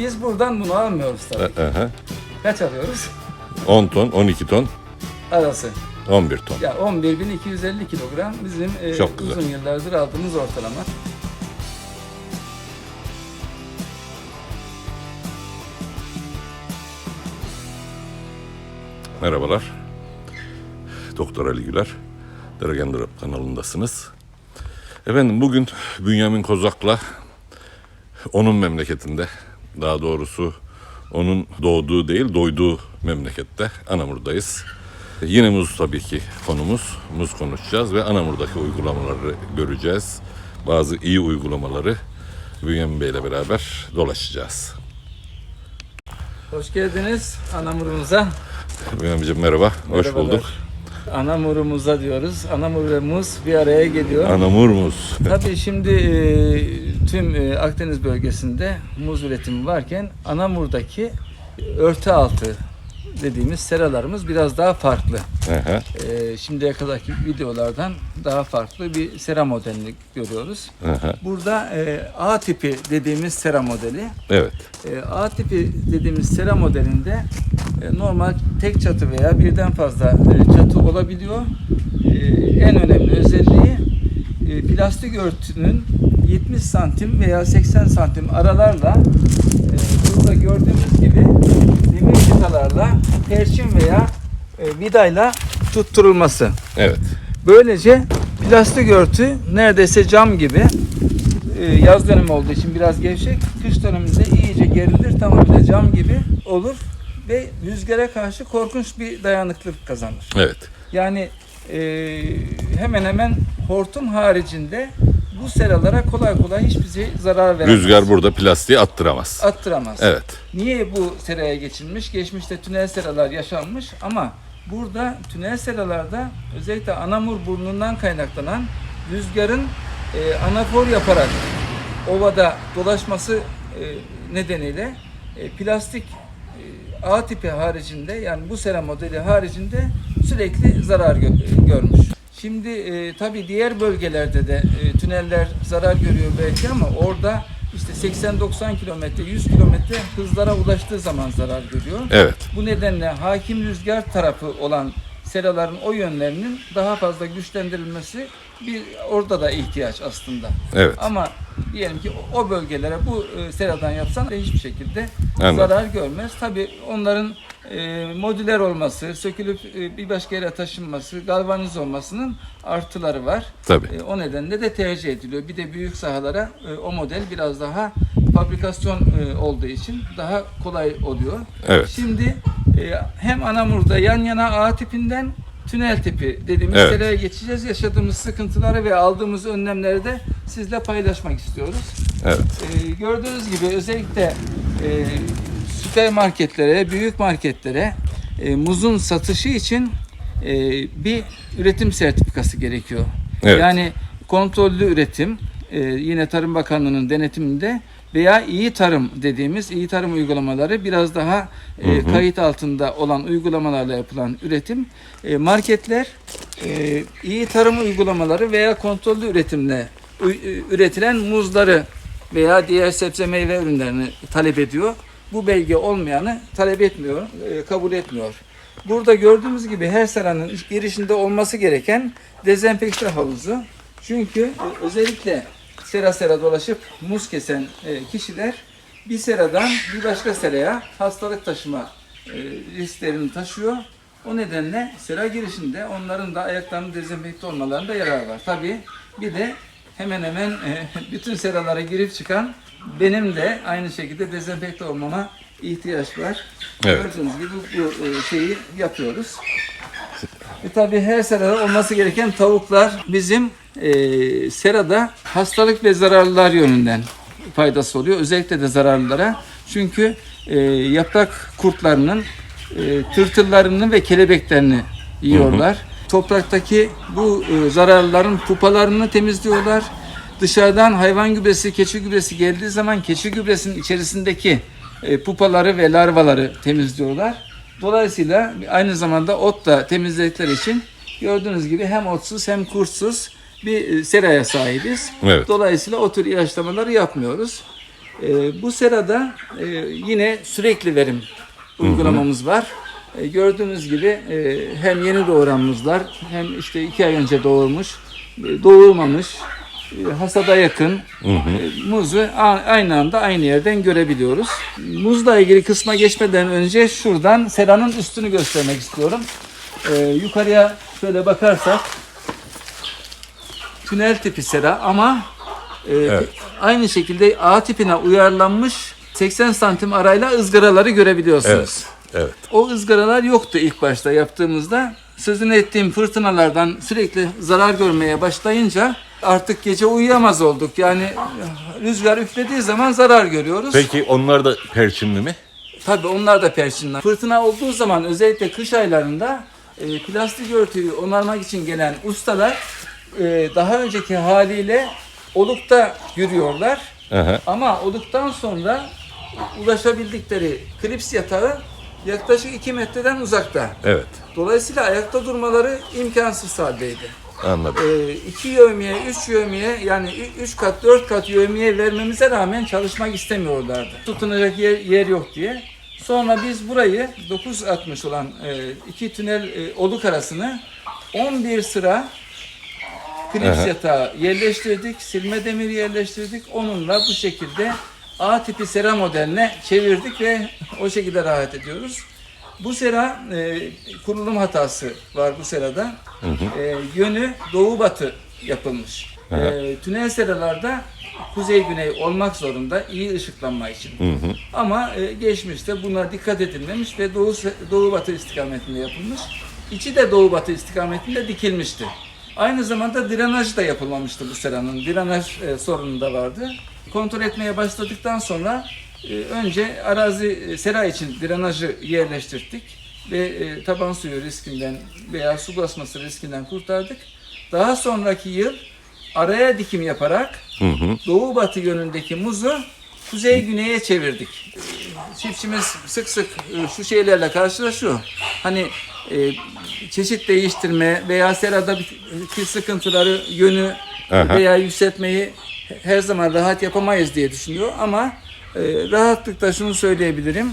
Biz buradan bunu almıyoruz tabii. Aha. Kaç alıyoruz? 10 ton, 12 ton, Arası. 11 ton. Ya 11.250 kilogram bizim e, Çok güzel. uzun yıllardır aldığımız ortalama. Merhabalar. Doktor Ali Güler. Deragendrop kanalındasınız. Efendim bugün Bünyamin Kozak'la onun memleketinde, daha doğrusu onun doğduğu değil doyduğu memlekette Anamur'dayız. Yine muz tabii ki konumuz. Muz konuşacağız ve Anamur'daki uygulamaları göreceğiz. Bazı iyi uygulamaları Bünyamin Bey'le beraber dolaşacağız. Hoş geldiniz Anamurumuza. Bünyamin'ciğim merhaba, hoş Merhabalar. bulduk. Anamurumuza diyoruz. Anamur ve muz bir araya geliyor. Anamur muz. Tabii şimdi e, tüm e, Akdeniz bölgesinde muz üretimi varken Anamur'daki örtü altı dediğimiz seralarımız biraz daha farklı. Aha, E, şimdiye kadarki videolardan daha farklı bir sera modelini görüyoruz. aha. Burada e, A tipi dediğimiz sera modeli. Evet. E, A tipi dediğimiz sera modelinde e, normal tek çatı veya birden fazla e, çatı olabiliyor. E, en önemli özelliği e, plastik örtünün 70 santim veya 80 santim aralarla e, burada gördüğümüz gibi demir çıtalarla perçin veya e, vidayla tutturulması. Evet. Böylece plastik örtü neredeyse cam gibi e, yaz dönemi olduğu için biraz gevşek, kış döneminde iyice gerilir, tamamıyla cam gibi olur ve rüzgara karşı korkunç bir dayanıklılık kazanır. Evet. Yani e, hemen hemen hortum haricinde bu seralara kolay kolay hiçbir şey zarar veremez. Rüzgar burada plastiği attıramaz. attıramaz. Evet. Niye bu seraya geçilmiş? Geçmişte tünel seralar yaşanmış ama burada tünel seralarda özellikle Anamur burnundan kaynaklanan rüzgarın e, anafor yaparak ovada dolaşması e, nedeniyle e, plastik e, A tipi haricinde yani bu sera modeli haricinde sürekli zarar gö- e, görmüş. Şimdi e, tabii diğer bölgelerde de e, tüneller zarar görüyor belki ama orada işte 80-90 kilometre, 100 kilometre hızlara ulaştığı zaman zarar görüyor. Evet. Bu nedenle hakim rüzgar tarafı olan seraların o yönlerinin daha fazla güçlendirilmesi bir orada da ihtiyaç aslında. Evet. Ama diyelim ki o- bölgelere bu e, seradan yapsan hiçbir şekilde Anladım. zarar görmez. Tabii onların e, modüler olması, sökülüp e, bir başka yere taşınması, galvaniz olmasının artıları var. Tabii. E, o nedenle de tercih ediliyor. Bir de büyük sahalara e, o model biraz daha fabrikasyon e, olduğu için daha kolay oluyor. Evet. Şimdi e, hem Anamur'da yan yana A tipinden tünel tipi dediğimiz Evet. seraya geçeceğiz. Yaşadığımız sıkıntıları ve aldığımız önlemleri de sizle paylaşmak istiyoruz. Evet. E, gördüğünüz gibi özellikle e, süpermarketlere, büyük marketlere e, muzun satışı için e, bir üretim sertifikası gerekiyor. Evet. Yani kontrollü üretim e, yine Tarım Bakanlığı'nın denetiminde veya iyi tarım dediğimiz iyi tarım uygulamaları biraz daha e, kayıt altında olan uygulamalarla yapılan üretim. E, marketler e, iyi tarım uygulamaları veya kontrollü üretimle üretilen muzları veya diğer sebze meyve ürünlerini talep ediyor. Bu belge olmayanı talep etmiyor, e, kabul etmiyor. Burada gördüğümüz gibi her seranın girişinde olması gereken dezenfekte havuzu. Çünkü e, özellikle sera sera dolaşıp muz kesen e, kişiler bir seradan bir başka seraya hastalık taşıma risklerini taşıyor. O nedenle sera girişinde onların da ayaklarının dezenfekte olmalarında yarar var. Tabii bir de hemen hemen bütün seralara girip çıkan benim de aynı şekilde dezenfekte olmama ihtiyaç var. Evet. Gördüğünüz gibi bu, e, şeyi yapıyoruz. E tabii her serada olması gereken tavuklar bizim e, serada hastalık ve zararlılar yönünden faydası oluyor. Özellikle de zararlılara. Çünkü e, yaprak kurtlarının e, tırtıllarını ve kelebeklerini yiyorlar. Topraktaki bu e, zararlıların pupalarını temizliyorlar. Dışarıdan hayvan gübresi, keçi gübresi geldiği zaman keçi gübresinin içerisindeki e, pupaları ve larvaları temizliyorlar. Dolayısıyla aynı zamanda ot da temizledikleri için gördüğünüz gibi hem otsuz hem kurtsuz bir e, seraya sahibiz. Evet. Dolayısıyla o tür ilaçlamaları yapmıyoruz. E, bu serada e, yine sürekli verim uygulamamız var. E, gördüğünüz gibi e, hem yeni doğuran muzlar hem işte iki ay önce doğurmuş, e, doğurmamış, hasada yakın e, muzu aynı anda aynı yerden görebiliyoruz. Muzla ilgili kısma geçmeden önce şuradan seranın üstünü göstermek istiyorum. E, yukarıya şöyle bakarsak tünel tipi sera ama e, Evet. aynı şekilde A tipine uyarlanmış 80 santim arayla ızgaraları görebiliyorsunuz. Evet. Evet. O ızgaralar yoktu ilk başta yaptığımızda. Sözünü ettiğim fırtınalardan sürekli zarar görmeye başlayınca artık gece uyuyamaz olduk. Yani rüzgar üflediği zaman zarar görüyoruz. Peki onlar da perçinli mi? Tabii onlar da perçinler. Fırtına olduğu zaman özellikle kış aylarında e, plastik örtüyü onarmak için gelen ustalar e, daha önceki haliyle olukta yürüyorlar. Aha. Ama oluktan sonra ulaşabildikleri klips yatağı yaklaşık 2 metreden uzakta. Evet. Dolayısıyla ayakta durmaları imkansız haldeydi. Anladım. Ee, iki yövmiye, üç yövmiye yani üç kat, dört kat yövmiye vermemize rağmen çalışmak istemiyorlardı. Tutunacak yer, yer yok diye. Sonra biz burayı 9.60 olan e, iki tünel e, oluk arasını 11 sıra klips Aha. yatağı yerleştirdik, silme demiri yerleştirdik. Onunla bu şekilde A tipi sera modeline çevirdik ve o şekilde rahat ediyoruz. Bu sera e, kurulum hatası var bu serada. E, yönü doğu batı yapılmış. Aha. E, tünel seralarda kuzey güney olmak zorunda iyi ışıklanma için. Ama e, geçmişte buna dikkat edilmemiş ve doğu doğu batı istikametinde yapılmış. İçi de doğu batı istikametinde dikilmişti. Aynı zamanda drenaj da yapılmamıştı bu seranın. Drenaj e, sorunu da vardı. Kontrol etmeye başladıktan sonra önce arazi e, sera için drenajı yerleştirdik ve e, taban suyu riskinden veya su basması riskinden kurtardık. Daha sonraki yıl araya dikim yaparak Hı hı. doğu batı yönündeki muzu kuzey güneye çevirdik. Çiftçimiz sık sık e, şu şeylerle karşılaşıyor. Hani e, çeşit değiştirme veya seradaki sıkıntıları yönü Aha. veya yükseltmeyi her zaman rahat yapamayız diye düşünüyor ama rahatlıkla şunu söyleyebilirim.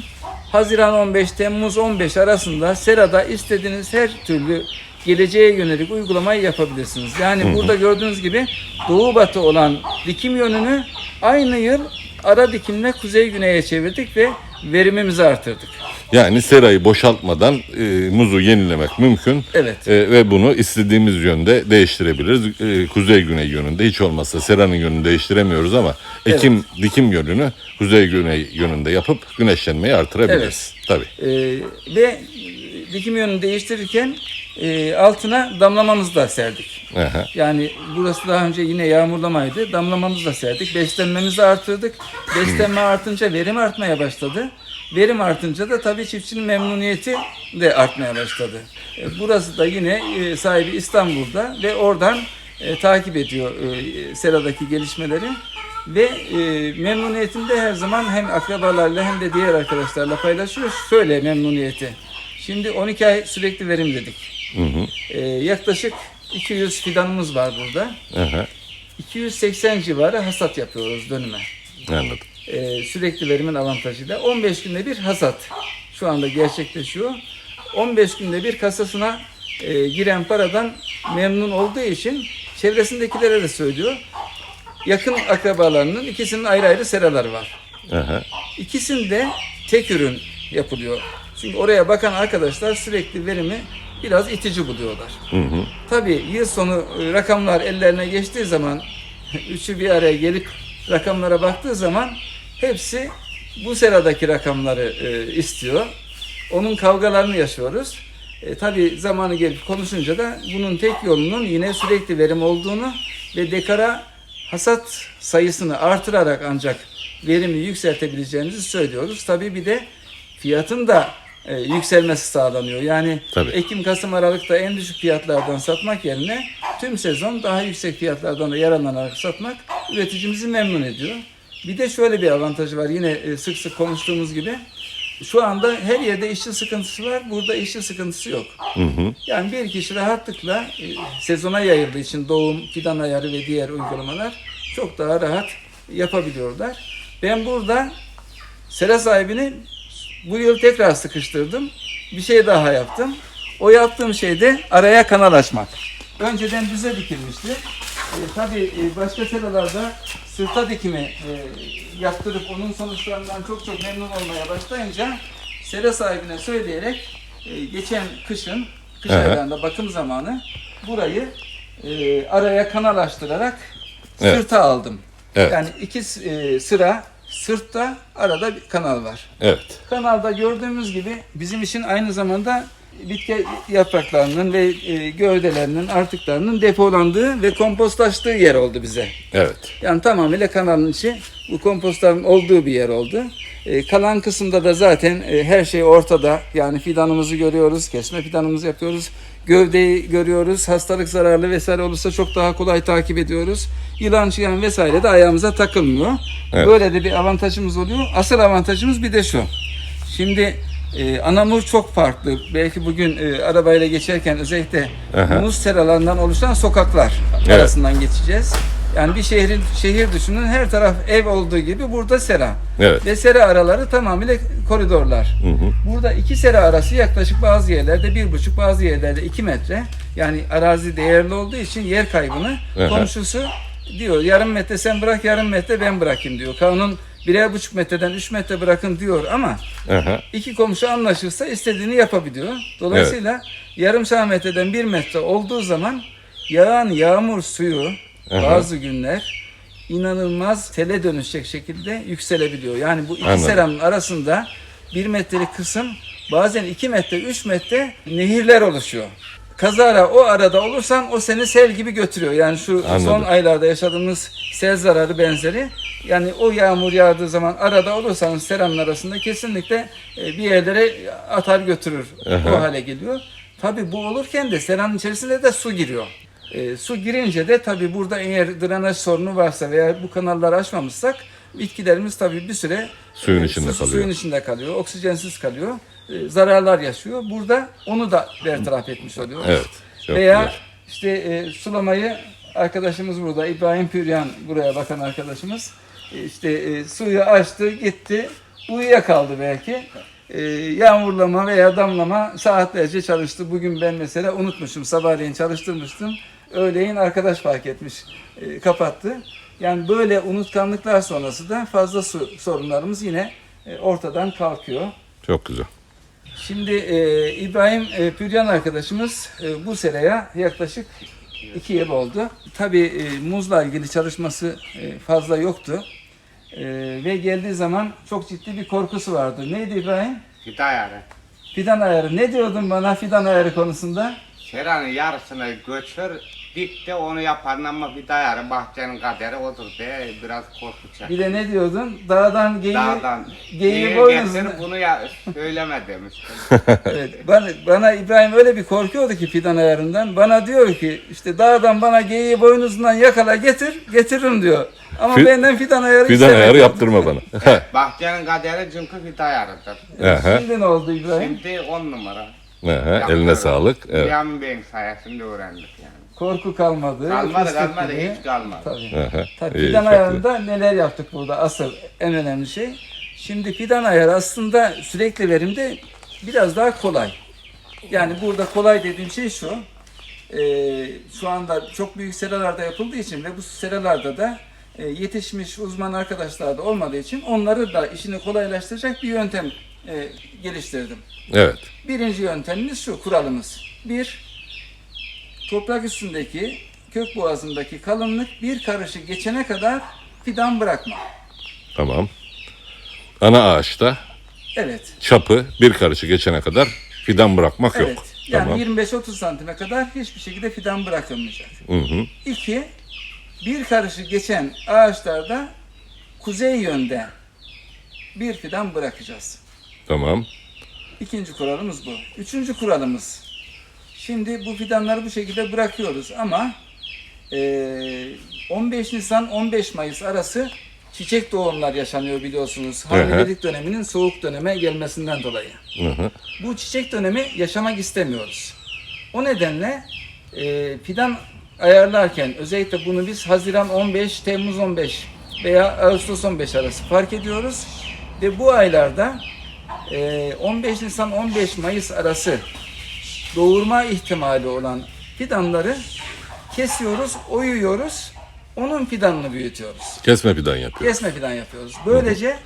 Haziran 15 Temmuz 15 arasında serada istediğiniz her türlü geleceğe yönelik uygulamayı yapabilirsiniz. Yani burada gördüğünüz gibi doğu batı olan dikim yönünü aynı yıl ara dikimle kuzey güneye çevirdik ve verimimizi artırdık. Yani serayı boşaltmadan e, muzu yenilemek mümkün. Evet. E, ve bunu istediğimiz yönde değiştirebiliriz. E, kuzey güney yönünde hiç olmazsa seranın yönünü değiştiremiyoruz ama ekim dikim yönünü kuzey güney yönünde yapıp güneşlenmeyi artırabiliriz. Tabii. Ee, ve dikim yönünü değiştirirken e, altına damlamamızı da serdik. Aha. Yani burası daha önce yine yağmurlamaydı. Damlamamızı da serdik. Beslenmemizi artırdık. Beslenme artınca verim artmaya başladı. Verim artınca da tabii çiftçinin memnuniyeti de artmaya başladı. E, Burası da yine e, sahibi İstanbul'da ve oradan e, takip ediyor e, seradaki gelişmeleri. Ve e, memnuniyetini de her zaman hem akrabalarla hem de diğer arkadaşlarla paylaşıyor. Şöyle memnuniyeti. Şimdi 12 ay sürekli verim dedik. Hı hı. E, yaklaşık 200 fidanımız var burada. Aha. 280 civarı hasat yapıyoruz dönüme. Anladım. Ee, sürekli verimin avantajıyla 15 günde bir hasat şu anda gerçekleşiyor. 15 günde bir kasasına e, giren paradan memnun olduğu için çevresindekilere de söylüyor. Yakın akrabalarının ikisinin ayrı ayrı seraları var. Aha. İkisinde tek ürün yapılıyor. Çünkü oraya bakan arkadaşlar sürekli verimi biraz itici buluyorlar. Hı hı. Tabii yıl sonu e, rakamlar ellerine geçtiği zaman üçü bir araya gelip rakamlara baktığı zaman hepsi bu seradaki rakamları e, istiyor. Onun kavgalarını yaşıyoruz. E, tabii zamanı gelip konuşunca da bunun tek yolunun yine sürekli verim olduğunu ve dekara hasat sayısını artırarak ancak verimi yükseltebileceğimizi söylüyoruz. Tabii bir de fiyatın da e, yükselmesi sağlanıyor. Yani Tabii. Ekim, Kasım, Aralık'ta en düşük fiyatlardan satmak yerine tüm sezon daha yüksek fiyatlardan da yararlanarak satmak üreticimizi memnun ediyor. Bir de şöyle bir avantajı var yine e, sık sık konuştuğumuz gibi. Şu anda her yerde işçi sıkıntısı var. Burada işçi sıkıntısı yok. Hı hı. Yani bir kişi rahatlıkla e, sezona yayıldığı için doğum, fidan ayarı ve diğer uygulamalar çok daha rahat yapabiliyorlar. Ben burada sera sahibini bu yıl tekrar sıkıştırdım. Bir şey daha yaptım. O yaptığım şey de araya kanal açmak. Önceden düze dikilmişti. E, tabii e, başka seralarda sırta dikimi e, yaptırıp onun sonuçlarından çok çok memnun olmaya başlayınca sera sahibine söyleyerek e, geçen kışın, kış Aha. aylarında bakım zamanı burayı e, araya kanal açtırarak Evet. sırta aldım. Evet. Yani iki e, sıra sırtta arada bir kanal var. Evet. Kanalda gördüğümüz gibi bizim için aynı zamanda bitki yapraklarının ve e, gövdelerinin artıklarının depolandığı ve kompostlaştığı yer oldu bize. Evet. Yani tamamıyla kanalın içi bu kompostların olduğu bir yer oldu. E, kalan kısımda da zaten e, her şey ortada. Yani fidanımızı görüyoruz, kesme fidanımızı yapıyoruz. Gövdeyi görüyoruz. Hastalık zararlı vesaire olursa çok daha kolay takip ediyoruz. Yılan çıyan vesaire de ayağımıza takılmıyor. Evet. Böyle de bir avantajımız oluyor. Asıl avantajımız bir de şu. Şimdi e, Anamur çok farklı. Belki bugün e, arabayla geçerken özellikle Aha. muz seralarından oluşan sokaklar Evet. arasından geçeceğiz. Yani bir şehrin şehir düşünün her taraf ev olduğu gibi burada sera. Evet. Ve sera araları tamamıyla koridorlar. Hı hı. Burada iki sera arası yaklaşık bazı yerlerde bir buçuk bazı yerlerde iki metre. Yani arazi değerli olduğu için yer kaybını Aha. komşusu diyor yarım metre sen bırak yarım metre ben bırakayım diyor. Kanun birer buçuk metreden üç metre bırakın diyor ama Aha. iki komşu anlaşırsa istediğini yapabiliyor. Dolayısıyla yarım metreden bir metre olduğu zaman yağan yağmur suyu Aha. bazı günler inanılmaz tele dönüşecek şekilde yükselebiliyor. Yani bu iki Anladım. seranın arasında bir metrelik kısım bazen iki metre, üç metre nehirler oluşuyor. Kazara o arada olursan o seni sel gibi götürüyor. Yani şu son Anladım. aylarda yaşadığımız sel zararı benzeri. Yani o yağmur yağdığı zaman arada olursanız seranın arasında kesinlikle e, bir yerlere atar götürür. Aha. O hale geliyor. Tabi bu olurken de seranın içerisinde de su giriyor. E, su girince de tabi burada eğer drenaj sorunu varsa veya bu kanalları açmamışsak bitkilerimiz tabi bir süre Suyun e, içinde susuz kalıyor. Suyun içinde kalıyor. Oksijensiz kalıyor. E, zararlar yaşıyor. Burada onu da bertaraf etmiş oluyoruz. Evet. Veya güzel. işte e, sulamayı arkadaşımız burada İbrahim Püryan buraya bakan arkadaşımız E, işte e, suyu açtı gitti uyuyakaldı belki. E, yağmurlama veya damlama saatlerce çalıştı. Bugün ben mesela unutmuşum sabahleyin çalıştırmıştım. Öğleyin arkadaş fark etmiş e, kapattı. Yani böyle unutkanlıklar sonrası da fazla su sorunlarımız yine e, ortadan kalkıyor. Çok güzel. Şimdi e, İbrahim e, Püryan arkadaşımız e, bu seraya yaklaşık iki yıl oldu. Tabii e, muzla ilgili çalışması e, fazla yoktu. E, ve geldiği zaman çok ciddi bir korkusu vardı. Neydi İbrahim? Fida yarı. Fidan ayarı. Ne diyordun bana fidan ayarı konusunda? Seranın yarısını göçür, dik de onu yaparın ama fida yarı bahçenin kaderi odur diye biraz korkacak. Bir de ne diyordun? Dağdan geyiği, Dağdan boynuzuna. getir bunu ya söyleme demiştim. Evet, bana, bana İbrahim öyle bir korkuyordu ki fidan ayarından. Bana diyor ki işte dağdan bana geyiği boynuzundan yakala getir, getiririm diyor. Ama Fi- benden fidan ayarı Fidan istemedi. ayarı yaptırma bana. bahçenin kaderi çünkü fida yarıdır. Aha. Şimdi ne oldu İbrahim? Şimdi on numara. Aha. Eline sağlık. Evet. Bey'in sayesinde öğrendik yani. Korku kalmadı. Kalmadı fıstık kalmadı gibi. hiç kalmadı. Tabii. Aha. Tabii İyi, fidan çok ayarında neler yaptık burada asıl en önemli şey. Şimdi fidan ayarı aslında sürekli verimde biraz daha kolay. Yani burada kolay dediğim şey şu. Ee, şu anda çok büyük seralarda yapıldığı için ve bu seralarda da e, yetişmiş uzman arkadaşlar da olmadığı için onları da işini kolaylaştıracak bir yöntem e, geliştirdim. Evet. Birinci yöntemimiz şu, kuralımız. Bir, toprak üstündeki, kök boğazındaki kalınlık bir karışı geçene kadar fidan bırakma. Tamam. Ana ağaçta Evet, çapı bir karışı geçene kadar fidan bırakmak evet. yok. Yani Tamam. 25-30 santime kadar hiçbir şekilde fidan bırakılmayacak. Hı hı. İki, bir karışı geçen ağaçlarda kuzey yönde bir fidan bırakacağız. Tamam. İkinci kuralımız bu. Üçüncü kuralımız. Şimdi bu fidanları bu şekilde bırakıyoruz ama eee, 15 Nisan 15 Mayıs arası çiçek doğumlar yaşanıyor biliyorsunuz. Hamilelik döneminin soğuk döneme gelmesinden dolayı. Hı hı. Bu çiçek dönemi yaşamak istemiyoruz. O nedenle eee fidan ayarlarken özellikle bunu biz Haziran 15, Temmuz 15 veya Ağustos 15 arası fark ediyoruz. Ve bu aylarda e, 15 Nisan 15 Mayıs arası doğurma ihtimali olan fidanları kesiyoruz, oyuyoruz. Onun fidanını büyütüyoruz. Kesme fidan yapıyor. Kesme fidan yapıyoruz. Böylece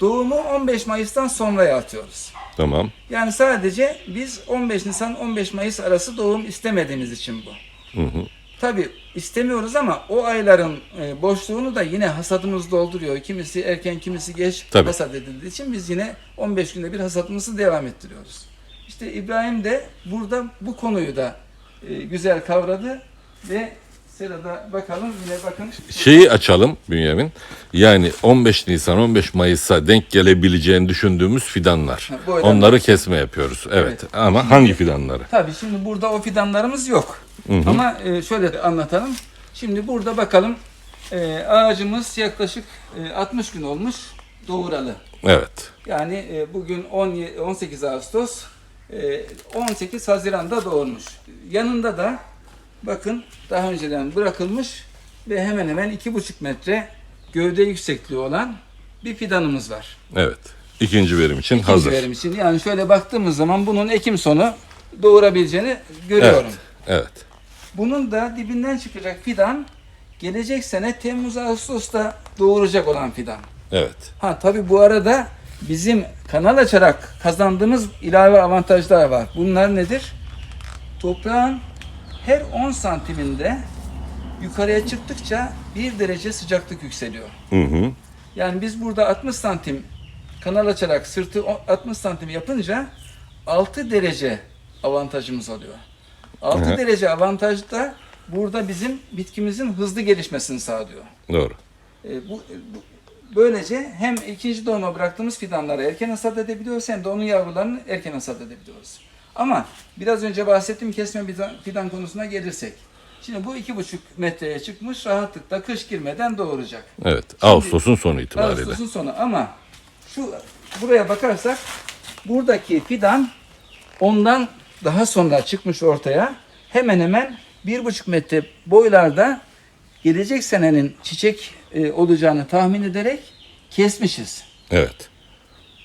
doğumu 15 Mayıs'tan sonraya atıyoruz. Tamam. Yani sadece biz 15 Nisan 15 Mayıs arası doğum istemediğimiz için bu. Tabi istemiyoruz ama o ayların e, boşluğunu da yine hasadımız dolduruyor. Kimisi erken kimisi geç Tabii. hasat edildiği için biz yine 15 günde bir hasatımızı devam ettiriyoruz. İşte İbrahim de burada bu konuyu da e, güzel kavradı ve sırada bakalım yine bakın. Şeyi açalım Bünyamin. Yani 15 Nisan 15 Mayıs'a denk gelebileceğini düşündüğümüz fidanlar. Ha, bu önemli. Onları kesme yapıyoruz. Evet. Ama hangi fidanları? Tabii şimdi burada o fidanlarımız yok. Ama e, şöyle de anlatalım. Şimdi burada bakalım e, ağacımız yaklaşık e, 60 gün olmuş doğuralı. Evet. Yani e, bugün 10 18 Ağustos, 18 Haziran'da doğurmuş. Yanında da bakın daha önceden bırakılmış ve hemen hemen 2,5 metre gövde yüksekliği olan bir fidanımız var. Evet. İkinci verim için İkinci hazır. verim için. Yani şöyle baktığımız zaman bunun Ekim sonu doğurabileceğini görüyorum. Evet. Evet. Bunun da dibinden çıkacak fidan gelecek sene Temmuz Ağustos'ta doğuracak olan fidan. Evet. Ha tabi bu arada bizim kanal açarak kazandığımız ilave avantajlar var. Bunlar nedir? Toprağın her 10 santiminde yukarıya çıktıkça 1 derece sıcaklık yükseliyor. Hı hı. Yani biz burada 60 santim kanal açarak sırtı o- 60 santim yapınca 6 derece avantajımız oluyor. 6 Hı hı. derece avantaj da burada bizim bitkimizin hızlı gelişmesini sağlıyor. Doğru. E, bu, bu- böylece hem ikinci doğuma bıraktığımız fidanları erken hasat edebiliyoruz hem de onun yavrularını erken hasat edebiliyoruz. Ama biraz önce bahsettiğim kesme fidan, konusuna gelirsek. Şimdi bu iki buçuk metreye çıkmış rahatlıkla kış girmeden doğuracak. Evet. Ağustos'un sonu itibariyle. Ağustos'un sonu ama şu buraya bakarsak buradaki fidan ondan daha sonra çıkmış ortaya hemen hemen bir buçuk metre boylarda gelecek senenin çiçek e, olacağını tahmin ederek kesmişiz. Evet.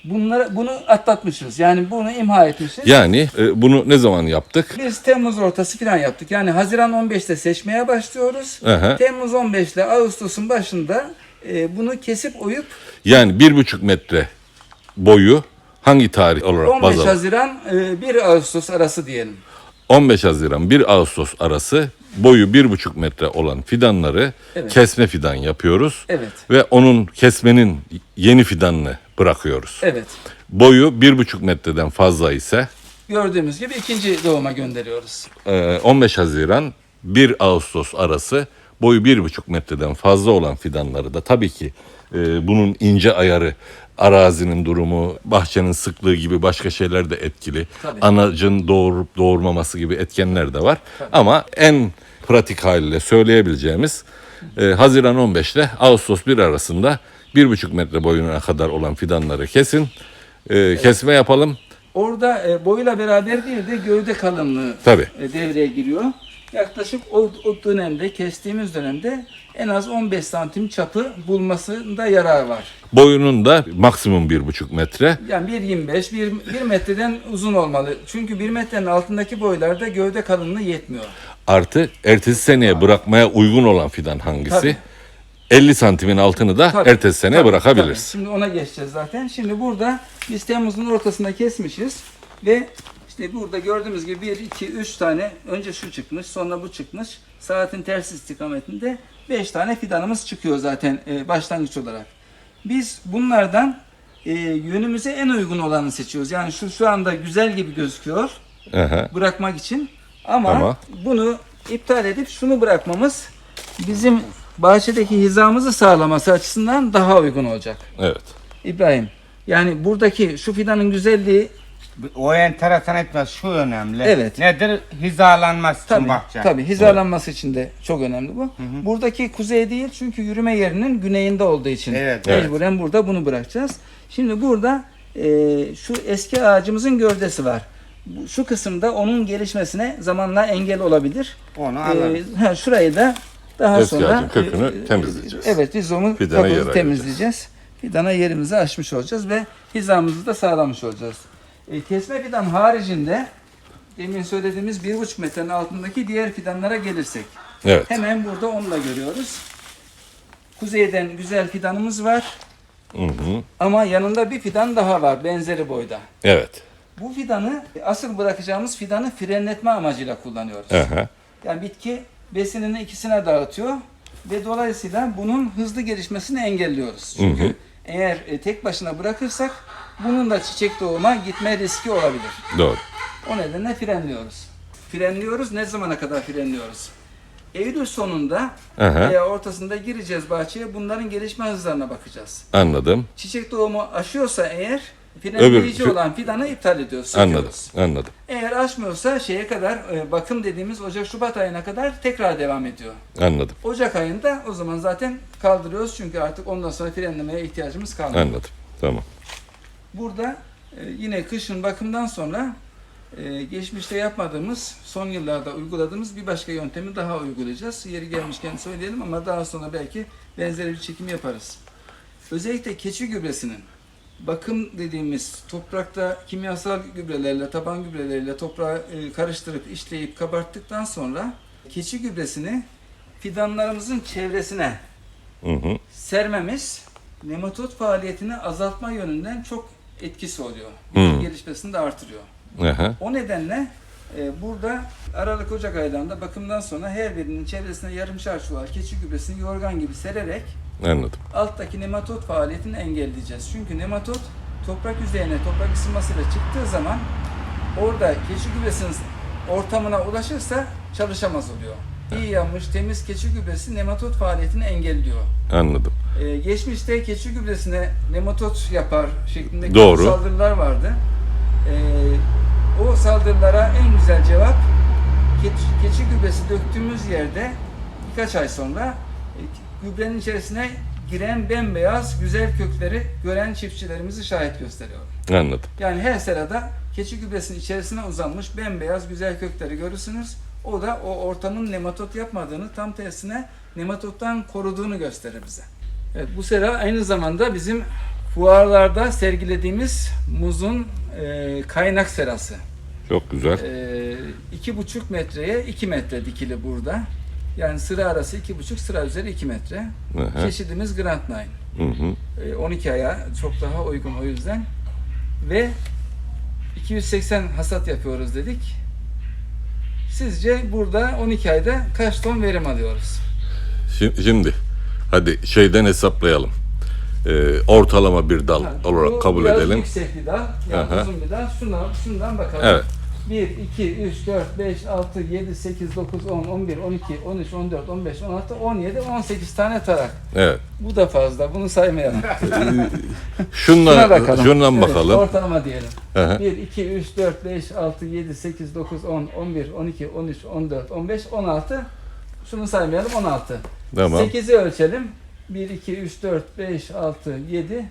Bunları bunu atlatmışız. Yani bunu imha etmişiz. Yani e, bunu ne zaman yaptık? Biz Temmuz ortası falan yaptık. Yani Haziran 15'te seçmeye başlıyoruz. Aha. Temmuz 15 ile Ağustos'un başında e, bunu kesip oyup Yani bir buçuk metre boyu hangi tarih olarak 15 baz? Haziran e, 1 Ağustos arası diyelim. 15 Haziran 1 Ağustos arası boyu bir buçuk metre olan fidanları Evet. kesme fidan yapıyoruz. Evet. Ve onun kesmenin yeni fidanını bırakıyoruz. Evet. Boyu bir buçuk metreden fazla ise Gördüğümüz gibi ikinci doğuma gönderiyoruz. e, 15 Haziran 1 Ağustos arası boyu bir buçuk metreden fazla olan fidanları da tabii ki e, bunun ince ayarı, arazinin durumu, bahçenin sıklığı gibi başka şeyler de etkili. Tabii. Anacın doğurup doğurmaması gibi etkenler de var. Ama en pratik haliyle söyleyebileceğimiz e, Haziran 15 ile Ağustos 1 arasında bir buçuk metre boyuna kadar olan fidanları kesin. E, Kesme yapalım. Orada e, boyuyla beraber bir de gövde kalınlığı Tabii. e, devreye giriyor. Yaklaşık o, o dönemde, kestiğimiz dönemde en az 15 santim çapı bulmasında yarar var. Boyunun da maksimum bir buçuk metre. Yani 1.25, 1, 1 metreden uzun olmalı. Çünkü 1 metrenin altındaki boylarda gövde kalınlığı yetmiyor. Artı ertesi seneye bırakmaya uygun olan fidan hangisi? Tabii. 50 santimin altını da Tabii, ertesi seneye tabii, bırakabiliriz. tabii. Şimdi ona geçeceğiz zaten. Şimdi burada biz Temmuz'un ortasında kesmişiz ve işte burada gördüğümüz gibi 1, 2, 3 tane önce şu çıkmış sonra bu çıkmış. Saatin ters istikametinde 5 tane fidanımız çıkıyor zaten e, başlangıç olarak. Biz bunlardan e, yönümüze en uygun olanı seçiyoruz. Yani şu şu anda güzel gibi gözüküyor Aha. bırakmak için ama, Ama- bunu iptal edip şunu bırakmamız bizim bahçedeki hizamızı sağlaması açısından daha uygun olacak. Evet. İbrahim yani buradaki şu fidanın güzelliği O enteresan etmez şu önemli. Evet. Nedir? Hizalanması için tabii, bahçe. tabii hizalanması için de çok önemli bu. Buradaki kuzey değil çünkü yürüme yerinin güneyinde olduğu için Evet, mecburen burada bunu bırakacağız. Şimdi burada e, şu eski ağacımızın gövdesi var. Bu- Şu kısımda onun gelişmesine zamanla engel olabilir. Onu alırız. ha, şurayı da Daha Eski sonra ağacın kökünü e, temizleyeceğiz. Evet, rizomu Fidana yer kabuğunu ayıracağız. temizleyeceğiz. Fidana yerimizi açmış olacağız ve hizamızı da sağlamış olacağız. E, kesme fidan haricinde demin söylediğimiz bir buçuk metrenin altındaki diğer fidanlara gelirsek. Evet. Hemen burada onu da görüyoruz. Kuzeyden güzel fidanımız var Hı hı. ama yanında bir fidan daha var benzeri boyda. Evet. Bu fidanı asıl bırakacağımız fidanı frenletme amacıyla kullanıyoruz. Aha. Yani bitki besinini ikisine dağıtıyor ve dolayısıyla bunun hızlı gelişmesini engelliyoruz. Çünkü Hı hı. eğer e, tek başına bırakırsak bunun da çiçek doğuma gitme riski olabilir. Doğru. O nedenle frenliyoruz. Frenliyoruz. Ne zamana kadar frenliyoruz? Eylül sonunda Aha. veya ortasında gireceğiz bahçeye. Bunların gelişme hızlarına bakacağız. Anladım. Çiçek doğumu aşıyorsa eğer frenleyici fi- olan fidanı iptal ediyoruz. Anladım. Anladım. Eğer aşmıyorsa şeye kadar e, bakım dediğimiz Ocak Şubat ayına kadar tekrar devam ediyor. Anladım. Ocak ayında o zaman zaten kaldırıyoruz çünkü artık ondan sonra frenlemeye ihtiyacımız kalmıyor. Anladım. Tamam. Burada e, yine kışın bakımdan sonra e, geçmişte yapmadığımız, son yıllarda uyguladığımız bir başka yöntemi daha uygulayacağız. Yeri gelmişken söyleyelim ama daha sonra belki benzeri bir çekim yaparız. Özellikle keçi gübresinin bakım dediğimiz toprakta kimyasal gübrelerle, taban gübreleriyle toprağı e, karıştırıp işleyip kabarttıktan sonra keçi gübresini fidanlarımızın çevresine Hı hı. sermemiz nematot faaliyetini azaltma yönünden çok etkisi oluyor. Hmm. Bitki gelişmesini de artırıyor. Aha. O nedenle e, burada Aralık Ocak aylarında bakımdan sonra her birinin çevresine yarımşar çuval keçi gübresini yorgan gibi sererek Anladım. alttaki nematot faaliyetini engelleyeceğiz. Çünkü nematot toprak yüzeyine toprak ısınmasıyla çıktığı zaman orada keçi gübresinin ortamına ulaşırsa çalışamaz oluyor. İyi yanmış temiz keçi gübresi nematot faaliyetini engelliyor. Anladım. Ee, geçmişte keçi gübresine nematot yapar şeklinde Doğru. saldırılar vardı. Ee, o saldırılara en güzel cevap keçi, keçi gübresi döktüğümüz yerde birkaç ay sonra e, gübrenin içerisine giren bembeyaz güzel kökleri gören çiftçilerimizi şahit gösteriyor. Anladım. Yani her serada keçi gübresinin içerisine uzanmış bembeyaz güzel kökleri görürsünüz. O da o ortamın nematot yapmadığını tam tersine nematottan koruduğunu gösterir bize. Evet, bu sera aynı zamanda bizim fuarlarda sergilediğimiz muzun e, kaynak serası. Çok güzel. E, iki buçuk metreye 2 metre dikili burada. Yani sıra arası iki buçuk, sıra üzeri 2 metre. Aha. Çeşidimiz Grand Nine. Hı hı. E, 12 aya çok daha uygun o yüzden. Ve 280 hasat yapıyoruz dedik. Sizce burada 12 ayda kaç ton verim alıyoruz? Şi- Şimdi hadi şeyden hesaplayalım. Ee, ortalama bir dal Ha, olarak kabul biraz edelim. yüksek bir dal, yani Aha. uzun bir dal. Şundan, şundan bakalım. Evet. 1, 2, 3, 4, 5, 6, 7, 8, 9, 10, 11, 12, 13, 14, 15, 16, 17, 18 tane tarak. Evet. Bu da fazla. Bunu saymayalım. Şunla, Şuna bakalım. şundan Evet, bakalım. Ortalama diyelim. Aha. 1, 2, 3, 4, 5, 6, 7, 8, 9, 10, 11, 12, 13, 14, 15, 16. Şunu saymayalım 16. Tamam. 8'i ölçelim. 1, 2, 3, 4, 5, 6, 7,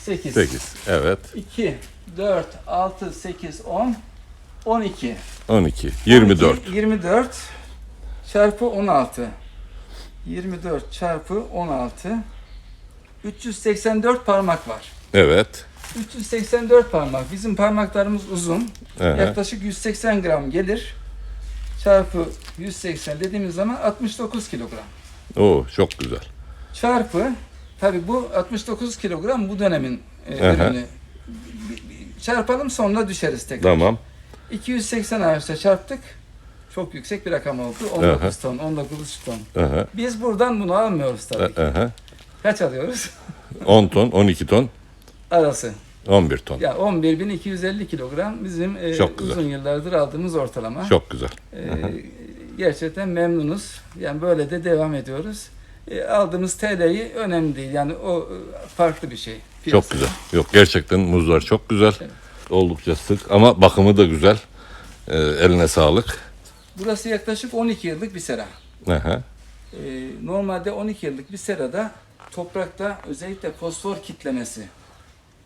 8. 8. Evet. 2, 4, 6, 8, 10, 12. 12. 24. 12, 24 çarpı 16. 24 çarpı 16. 384 parmak var. Evet. 384 parmak. Bizim parmaklarımız uzun. Aha. Yaklaşık 180 gram gelir. Çarpı 180 dediğimiz zaman 69 kilogram. Oo çok güzel. Çarpı tabi bu 69 kilogram bu dönemin e, Aha. ürünü. Çarpalım sonra düşeriz tekrar. Tamam. 280 ağaçta çarptık. Çok yüksek bir rakam oldu. 19 ton, 19 ton. Aha. Biz buradan bunu almıyoruz tabii ki. Aha. Kaç alıyoruz? 10 ton, 12 ton, Arası. 11 ton. Ya 11.250 kilogram bizim e, Çok güzel. uzun yıllardır aldığımız ortalama. Çok güzel. E, gerçekten memnunuz. Yani böyle de devam ediyoruz. E, aldığımız TL'yi önemli değil. Yani o e, farklı bir şey. Çok piyasada. güzel. Yok gerçekten muzlar çok güzel. Evet. Oldukça sık ama bakımı da güzel. Ee, eline sağlık. Burası yaklaşık 12 yıllık bir sera. Aha. E, normalde 12 yıllık bir serada toprakta özellikle fosfor kitlemesi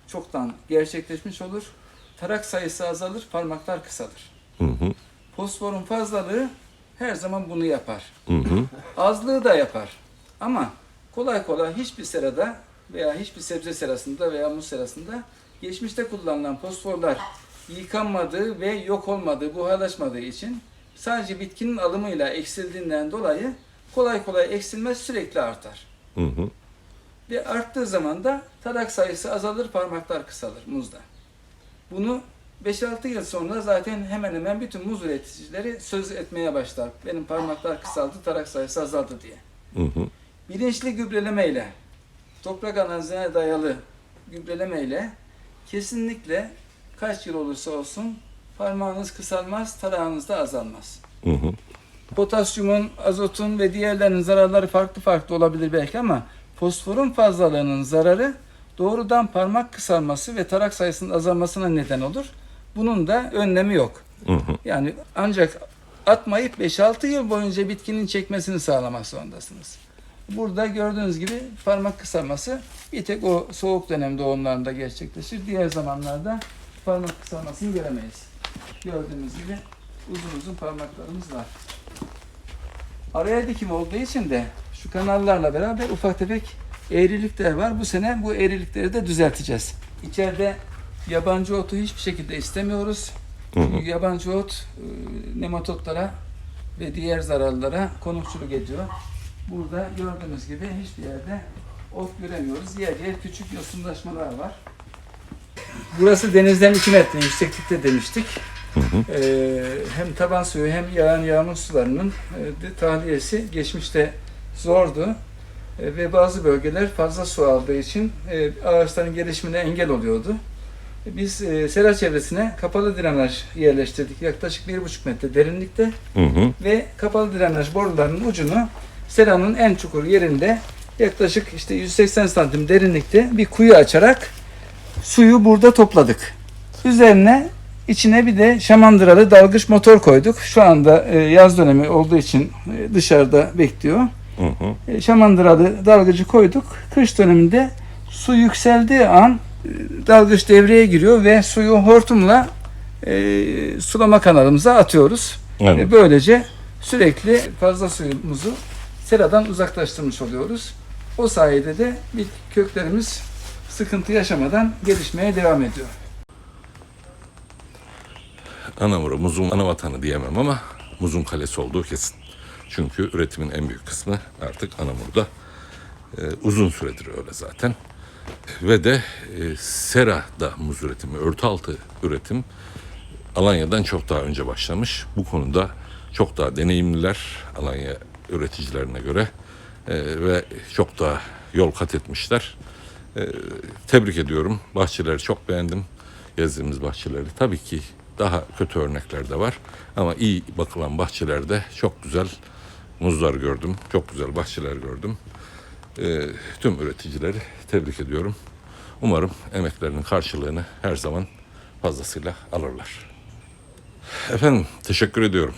çoktan gerçekleşmiş olur. Tarak sayısı azalır, parmaklar kısalır. Hı hı. Fosforun fazlalığı her zaman bunu yapar. Hı hı. Azlığı da yapar. Ama kolay kolay hiçbir serada veya hiçbir sebze serasında veya muz serasında geçmişte kullanılan fosforlar yıkanmadığı ve yok olmadığı, buharlaşmadığı için sadece bitkinin alımıyla eksildiğinden dolayı kolay kolay eksilmez sürekli artar. Hı hı. Ve arttığı zaman da tarak sayısı azalır, parmaklar kısalır muzda. Bunu 5-6 yıl sonra zaten hemen hemen bütün muz üreticileri söz etmeye başlar. Benim parmaklar kısaldı, tarak sayısı azaldı diye. Hı hı. Bilinçli gübrelemeyle, toprak analizine dayalı gübrelemeyle kesinlikle kaç yıl olursa olsun parmağınız kısalmaz, tarağınız da azalmaz. Hı hı. Potasyumun, azotun ve diğerlerinin zararları farklı farklı olabilir belki ama fosforun fazlalığının zararı doğrudan parmak kısalması ve tarak sayısının azalmasına neden olur. Bunun da önlemi yok. Hı hı. Yani ancak atmayıp 5-6 yıl boyunca bitkinin çekmesini sağlamak zorundasınız. Burada gördüğünüz gibi parmak kısalması bir tek o soğuk dönem doğumlarında gerçekleşir. Diğer zamanlarda parmak kısalmasını göremeyiz. Gördüğünüz gibi uzun uzun parmaklarımız var. Araya dikim olduğu için de şu kanallarla beraber ufak tefek eğrilikler var. Bu sene bu eğrilikleri de düzelteceğiz. İçeride yabancı otu hiçbir şekilde istemiyoruz. Çünkü yabancı ot e, nematotlara ve diğer zararlara konukçuluk ediyor. Burada gördüğünüz gibi hiçbir yerde ot göremiyoruz. Yer yer küçük yosunlaşmalar var. Burası denizden 2 metre yükseklikte demiştik. Ee, hem taban suyu hem yağan yağmur sularının e, de tahliyesi geçmişte zordu. E, ve bazı bölgeler fazla su aldığı için e, ağaçların gelişimine engel oluyordu. E, Biz e, sera çevresine kapalı drenaj yerleştirdik. Yaklaşık 1,5 metre derinlikte Hı hı. ve kapalı drenaj borularının ucunu seranın en çukur yerinde yaklaşık işte 180 santim derinlikte bir kuyu açarak suyu burada topladık. Üzerine içine bir de şamandıralı dalgıç motor koyduk. Şu anda e, yaz dönemi olduğu için e, dışarıda bekliyor. Hı hı. E, şamandıralı dalgıcı koyduk. Kış döneminde su yükseldiği an dalgıç devreye giriyor ve suyu hortumla e, sulama kanalımıza atıyoruz. Evet. Böylece sürekli fazla suyumuzu seradan uzaklaştırmış oluyoruz. O sayede de bir köklerimiz sıkıntı yaşamadan gelişmeye devam ediyor. Anamur'u muzun ana vatanı diyemem ama muzun kalesi olduğu kesin. Çünkü üretimin en büyük kısmı artık Anamur'da. Ee, uzun süredir öyle zaten. Ve de e, Sera'da muz üretimi, örtü altı üretim Alanya'dan çok daha önce başlamış. Bu konuda çok daha deneyimliler Alanya üreticilerine göre Ee, ve çok daha yol kat etmişler. Ee, tebrik ediyorum. Bahçeleri çok beğendim. Gezdiğimiz bahçeleri. Tabii ki daha kötü örnekler de var. Ama iyi bakılan bahçelerde çok güzel muzlar gördüm. Çok güzel bahçeler gördüm. Ee, tüm üreticileri tebrik ediyorum. Umarım emeklerinin karşılığını her zaman fazlasıyla alırlar. Efendim teşekkür ediyorum.